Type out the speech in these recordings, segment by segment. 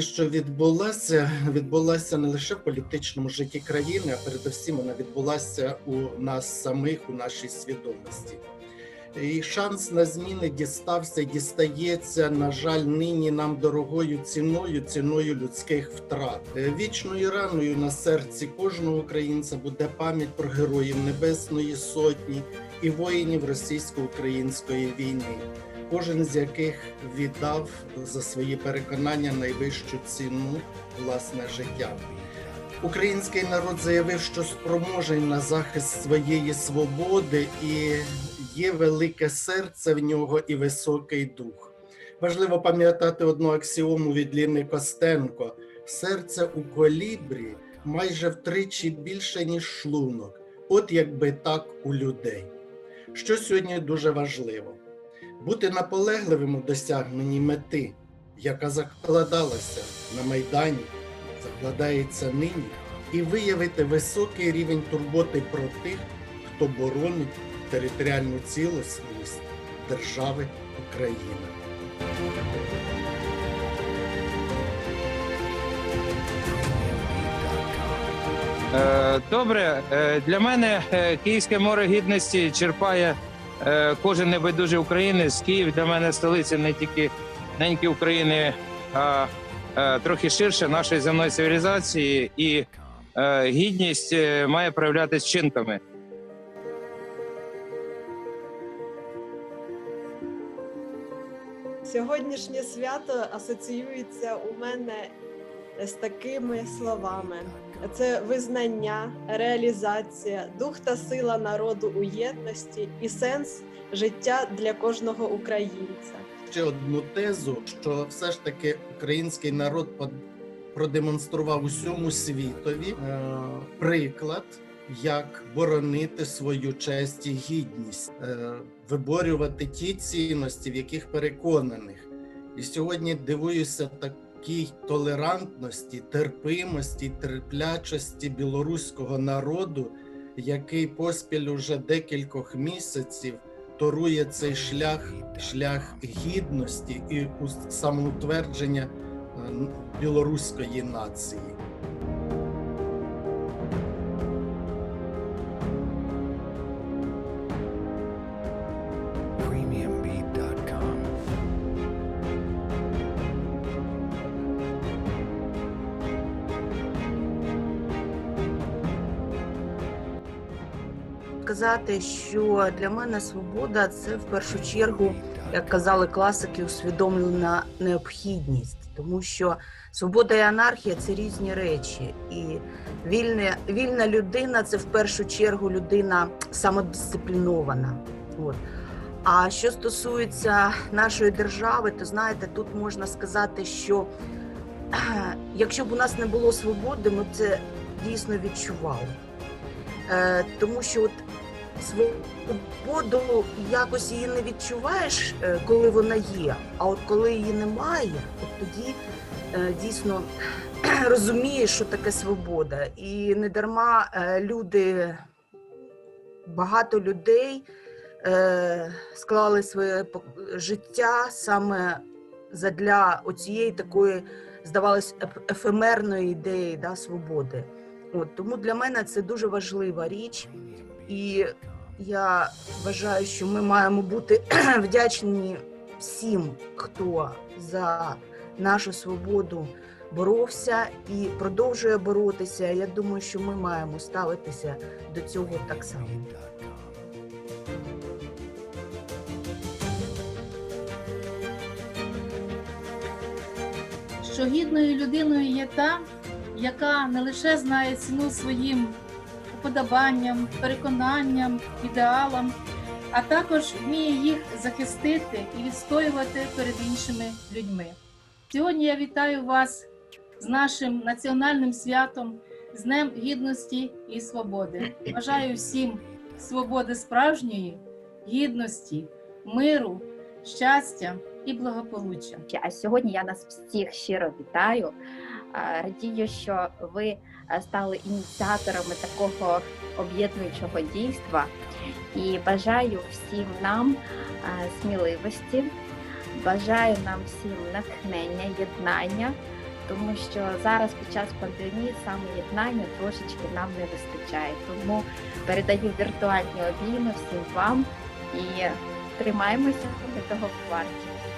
що відбулася, відбулася не лише в політичному житті країни, а передусім вона відбулася у нас самих, у нашій свідомості. І шанс на зміни дістався дістається, на жаль, нині нам дорогою ціною, ціною людських втрат. Е, Вічною раною на серці кожного українця буде пам'ять про героїв Небесної Сотні і воїнів російсько-української війни, кожен з яких віддав за свої переконання найвищу ціну власне життя. Український народ заявив, що спроможний на захист своєї свободи і є велике серце в нього і високий дух. Важливо пам'ятати одну аксіому від Ліни Костенко: серце у колібрі майже втричі більше, ніж шлунок. От якби так у людей. Що сьогодні дуже важливо бути наполегливим у досягненні мети, яка закладалася на Майдані, закладається нині, і виявити високий рівень турботи про тих, хто боронить територіальну цілісність держави Україна. Е, Добре, Е, для мене е, Київське море гідності черпає кожен небайдужий українець. Київ для мене столиця не тільки неньки України, а е, трохи ширше нашої земної цивілізації, і е, гідність е, має проявлятися вчинками. Сьогоднішнє свято асоціюється у мене з такими словами: це визнання, реалізація, дух та сила народу у єдності і сенс життя для кожного українця. Ще одну тезу, що все ж таки український народ продемонстрував усьому світові е, приклад, як боронити свою честь і гідність, е, виборювати ті цінності, в яких переконаних. І сьогодні дивуюся такій толерантності, терпимості, терплячості білоруського народу, який поспіль уже декількох місяців торує цей шлях, шлях гідності і самоутвердження е, білоруської нації. Сказати, що для мене свобода це в першу чергу, як казали класики, усвідомлена необхідність, тому що свобода і анархія це різні речі, і вільне, вільна людина це в першу чергу людина самодисциплінована. От. А що стосується нашої держави, то знаєте, тут можна сказати, що якщо б у нас не було свободи, ми б це дійсно відчували. Е, тому що от свободу якось її не відчуваєш, е, коли вона є. А от коли її немає, от тоді е, дійсно розумієш, що таке свобода. І не дарма е, люди, багато людей склали своє життя саме задля оцієї такої, здавалось, ефемерної ідеї да, свободи. От, тому для мене це дуже важлива річ, і я вважаю, що ми маємо бути вдячні всім, хто за нашу свободу боровся і продовжує боротися. Я думаю, що ми маємо ставитися до цього так само. що гідною людиною є та, яка не лише знає ціну своїм уподобанням, переконанням, ідеалам, а також вміє їх захистити і відстоювати перед іншими людьми. Сьогодні я вітаю вас з нашим національним святом, з Днем Гідності і Свободи. Бажаю всім свободи справжньої, гідності, миру, щастя і благополуччя. А сьогодні я нас всіх щиро вітаю. Радію, що ви стали ініціаторами такого об'єднуючого дійства і бажаю всім нам сміливості, бажаю нам всім натхнення, єднання, тому що зараз під час пандемії саме єднання трошечки нам не вистачає. Тому передаю віртуальні обійми всім вам і тримаємося, ми того варті.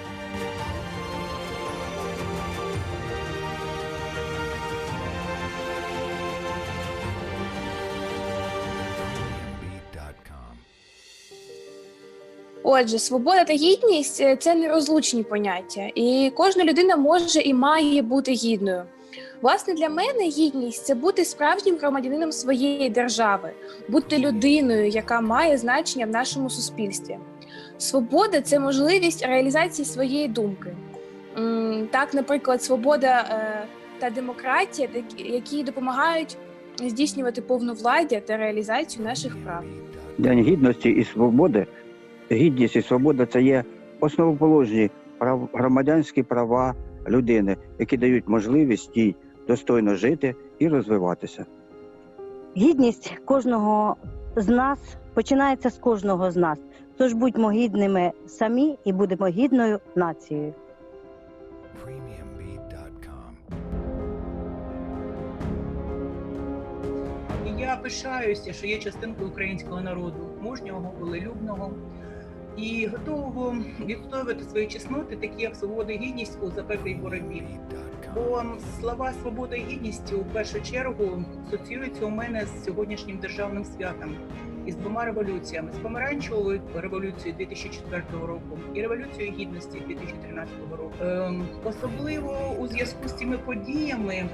Отже, свобода та гідність е, це нерозлучні поняття, і кожна людина може і має бути гідною. Власне, для мене гідність це бути справжнім громадянином своєї держави, бути людиною, яка має значення в нашому суспільстві. Свобода це можливість реалізації своєї думки. Так, наприклад, свобода е, та демократія, які допомагають здійснювати повновладдя та реалізацію наших прав. День гідності і свободи. Гідність і свобода це є основоположні прав, громадянські права людини, які дають можливість їй достойно жити і розвиватися. Гідність кожного з нас починається з кожного з нас. Тож будьмо гідними самі і будемо гідною нацією. Я пишаюся, що є частинкою українського народу, мужнього, волелюбного і готово відстоювати свої чесноти, такі як свобода і гідність у запеклій боротьбі. Бо слова свобода і гідність у першу чергу асоціюються у мене з сьогоднішнім державним святом і з двома революціями: з помаранчевою революцією 2004 року і революцією гідності 2013 року. Ем, особливо у зв'язку з цими подіями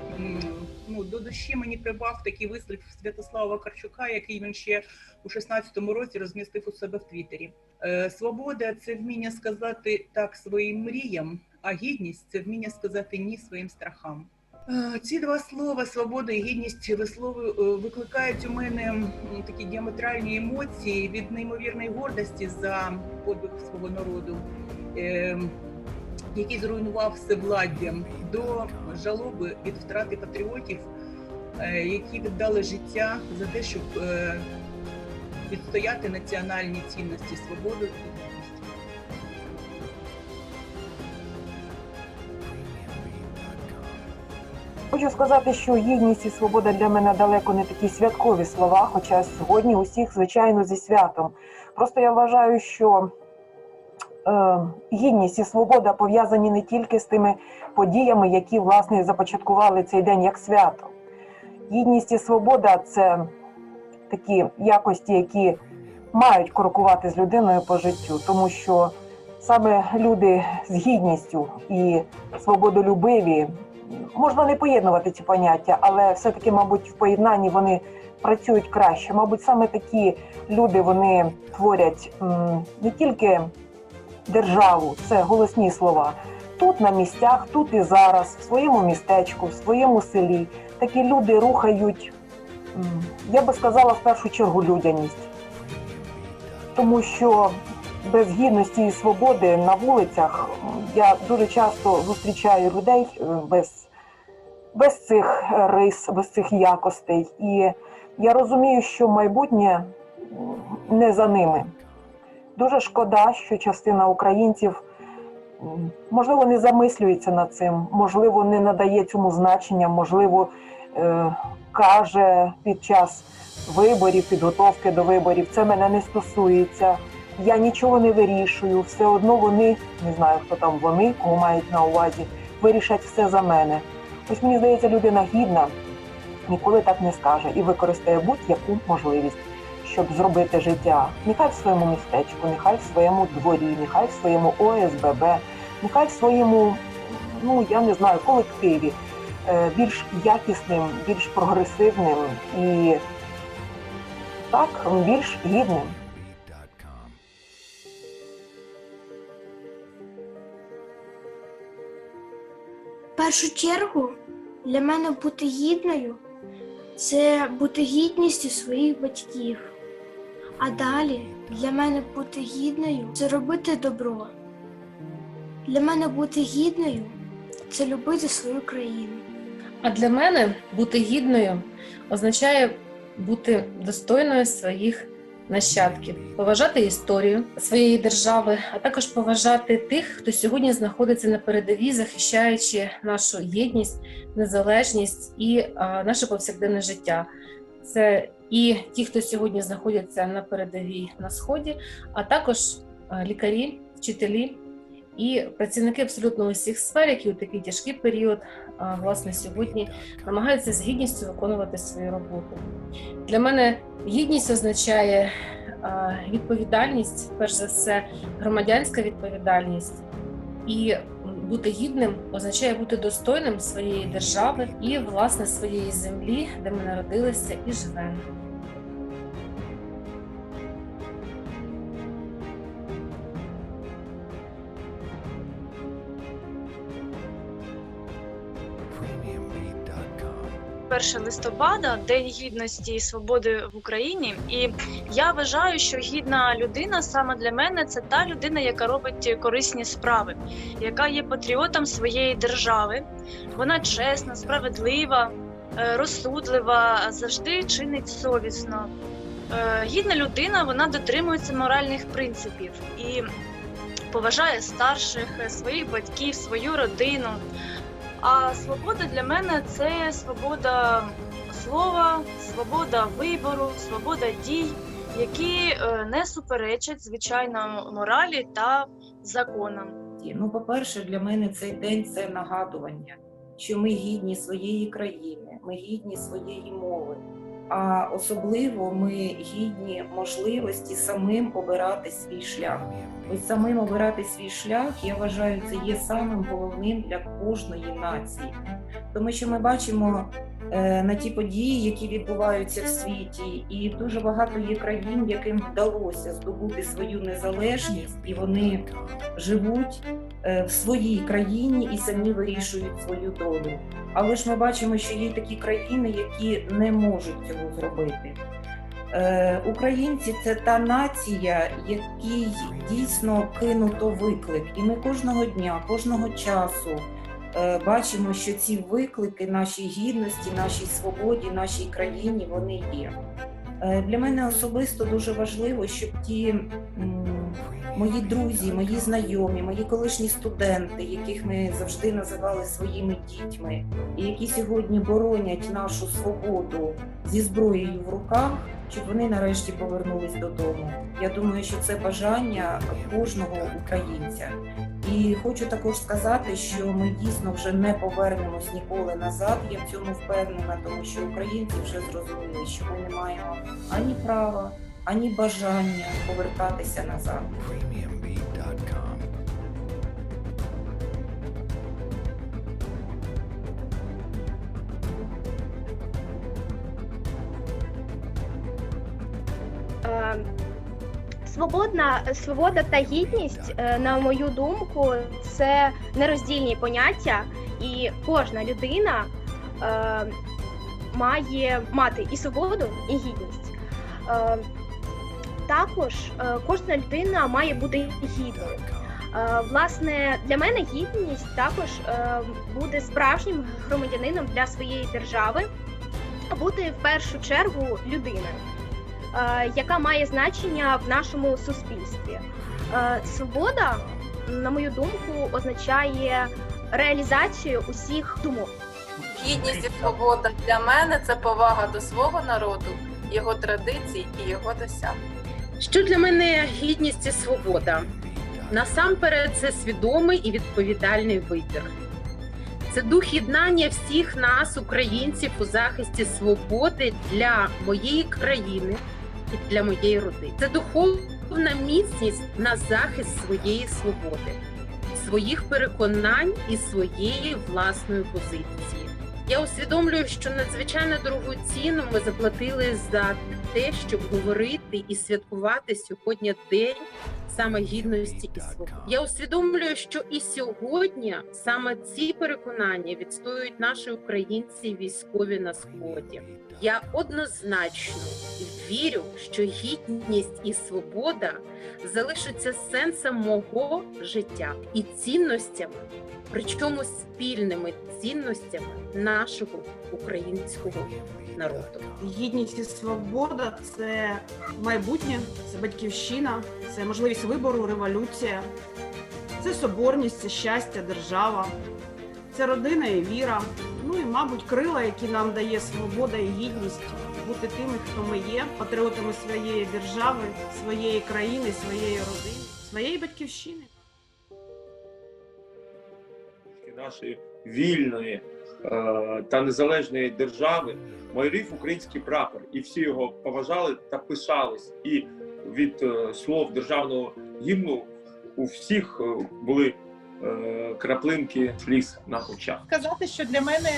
ну до душі мені прибав такий вислів Святослава Вакарчука, який він ще у 16-му році розмістив у себе в Твіттері. Е, Свобода це вміння сказати так своїм мріям, а гідність це вміння сказати ні своїм страхам. Е, Ці два слова свобода і гідність висловлю- е, викликають у мене такі діаметральні емоції від неймовірної гордості за подвиг свого народу, е, який зруйнував всевладдя, до жалоби від втрати патріотів, які віддали життя за те, щоб відстояти національні цінності, свободу Хочу сказати, що гідність і свобода для мене далеко не такі святкові слова, хоча сьогодні усіх, звичайно, зі святом. Просто я вважаю, що е, гідність і свобода пов'язані не тільки з тими подіями, які власне започаткували цей день як свято. Гідність і свобода це такі якості, які мають крокувати з людиною по життю, тому що саме люди з гідністю і свободолюбиві можна не поєднувати ці поняття, але все-таки, мабуть, в поєднанні вони працюють краще. Мабуть, саме такі люди вони творять не тільки державу, це голосні слова. Тут на місцях, тут і зараз, в своєму містечку, в своєму селі. Такі люди рухають, я би сказала, в першу чергу людяність. Тому що без гідності і свободи на вулицях я дуже часто зустрічаю людей е, без, без цих рис, без цих якостей. І я розумію, що майбутнє не за ними. Дуже шкода, що частина українців можливо не замислюється над цим, можливо, не надає цьому значення, можливо, е, каже під час виборів, підготовки до виборів, це мене не стосується. Я нічого не вирішую, все одно вони, не знаю, хто там вони, кого мають на увазі, вирішать все за мене. Ось мені здається, людина гідна ніколи так не скаже і використає будь-яку можливість, щоб зробити життя. Нехай в своєму містечку, нехай в своєму дворі, нехай в своєму ОСББ, нехай в своєму, ну я не знаю, колективі е, більш якісним, більш прогресивним і так, більш гідним. Першу чергу для мене бути гідною це бути гідністю своїх батьків. А далі для мене бути гідною це робити добро. Для мене бути гідною це любити свою країну. А для мене бути гідною означає бути достойною своїх нащадків, поважати історію своєї держави, а також поважати тих, хто сьогодні знаходиться на передовій, захищаючи нашу єдність, незалежність і а, наше повсякденне життя. Це і ті, хто сьогодні знаходяться на передовій на сході, а також лікарі, вчителі і працівники абсолютно усіх сфер, які у такий тяжкий період власне сьогодні намагаються з гідністю виконувати свою роботу. Для мене гідність означає відповідальність, перш за все, громадянська відповідальність. І бути гідним означає бути достойним своєї держави і власне своєї землі, де ми народилися і живемо. 1 листопада, День гідності і свободи в Україні. І я вважаю, що гідна людина саме для мене це та людина, яка робить корисні справи, яка є патріотом своєї держави. Вона чесна, справедлива, е, розсудлива, завжди чинить совісно. Е, Гідна людина вона дотримується моральних принципів і поважає старших, е, своїх батьків, свою родину. А свобода для мене це свобода слова, свобода вибору, свобода дій, які е, не суперечать звичайно моралі та законам. Ну, по-перше, для мене цей день це нагадування, що ми гідні своєї країни, ми гідні своєї мови, а особливо ми гідні можливості самим обирати свій шлях. Ось самим обирати свій шлях, я вважаю, це є самим головним для кожної нації, тому що ми бачимо на ті події, які відбуваються в світі, і дуже багато є країн, яким вдалося здобути свою незалежність, і вони живуть е, в своїй країні і самі вирішують свою долю. Але ж ми бачимо, що є такі країни, які не можуть цього зробити. Е, Українці це та нація, якій дійсно кинуто виклик, і ми кожного дня, кожного часу е, бачимо, що ці виклики нашій гідності, нашій свободі, нашій країні вони є. Е, Для мене особисто дуже важливо, щоб ті мої друзі, мої знайомі, мої колишні студенти, яких ми завжди називали своїми дітьми, і які сьогодні боронять нашу свободу зі зброєю в руках, щоб вони нарешті повернулись додому. Я думаю, що це бажання кожного українця. І хочу також сказати, що ми дійсно вже не повернемось ніколи назад. Я в цьому впевнена, тому що українці вже зрозуміли, що ми не маємо ані права, ані бажання повертатися назад. Е, Свободна свобода та гідність, е, на мою думку, це нероздільні поняття, і кожна людина е, має мати і свободу, і гідність. Е, також е, кожна людина має бути гідною. Е, власне, для мене гідність також е, бути справжнім громадянином для своєї держави, бути в першу чергу людиною яка має значення в нашому суспільстві. Свобода, на мою думку, означає реалізацію усіх думок. Гідність і свобода для мене це повага до свого народу, його традицій і його досягнень. Що для мене гідність і свобода? Насамперед, це свідомий і відповідальний вибір. Це дух єднання всіх нас, українців, у захисті свободи для моєї країни і для моєї родини. Це духовна міцність на захист своєї свободи, своїх переконань і своєї власної позиції. Я усвідомлюю, що надзвичайно дорогу ціну ми заплатили за те, щоб говорити і святкувати сьогодні день саме гідності і свободи. Я усвідомлюю, що і сьогодні саме ці переконання відстоюють наші українці військові на сході. Я однозначно вірю, що гідність і свобода залишаться сенсом мого життя і цінностями, причому спільними цінностями нашого українського народу. Гідність і свобода це майбутнє, це батьківщина, це можливість вибору, революція, це соборність, це щастя, держава, це родина і віра. Ну і, мабуть, крила, які нам дає свобода і гідність бути тими, хто ми є, патріотами своєї держави, своєї країни, своєї родини, своєї батьківщини. нашої вільної та незалежної держави майорів український прапор, і всі його поважали та пишались. І від е, слов державного гімну у всіх е, були е, краплинки сліз на очах. сказати, що для мене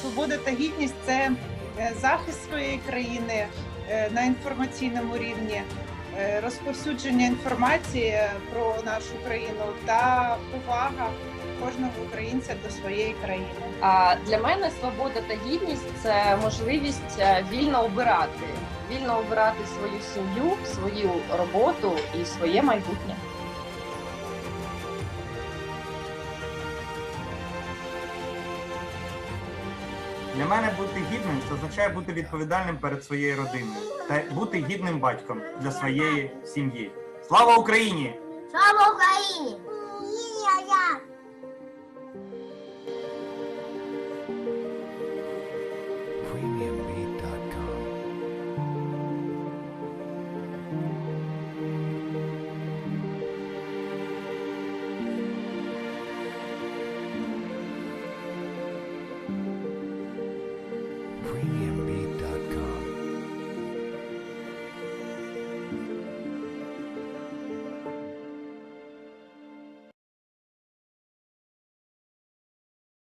свобода та гідність це е, захист своєї країни е, на інформаційному рівні, е, розповсюдження інформації про нашу країну та повага кожного українця до своєї країни. А для мене свобода та гідність це можливість е, вільно обирати, вільно обирати свою сім'ю, свою роботу і своє майбутнє. Для мене бути гідним це означає бути відповідальним перед своєю родиною та бути гідним батьком для своєї сім'ї. Слава Україні! Слава Україні!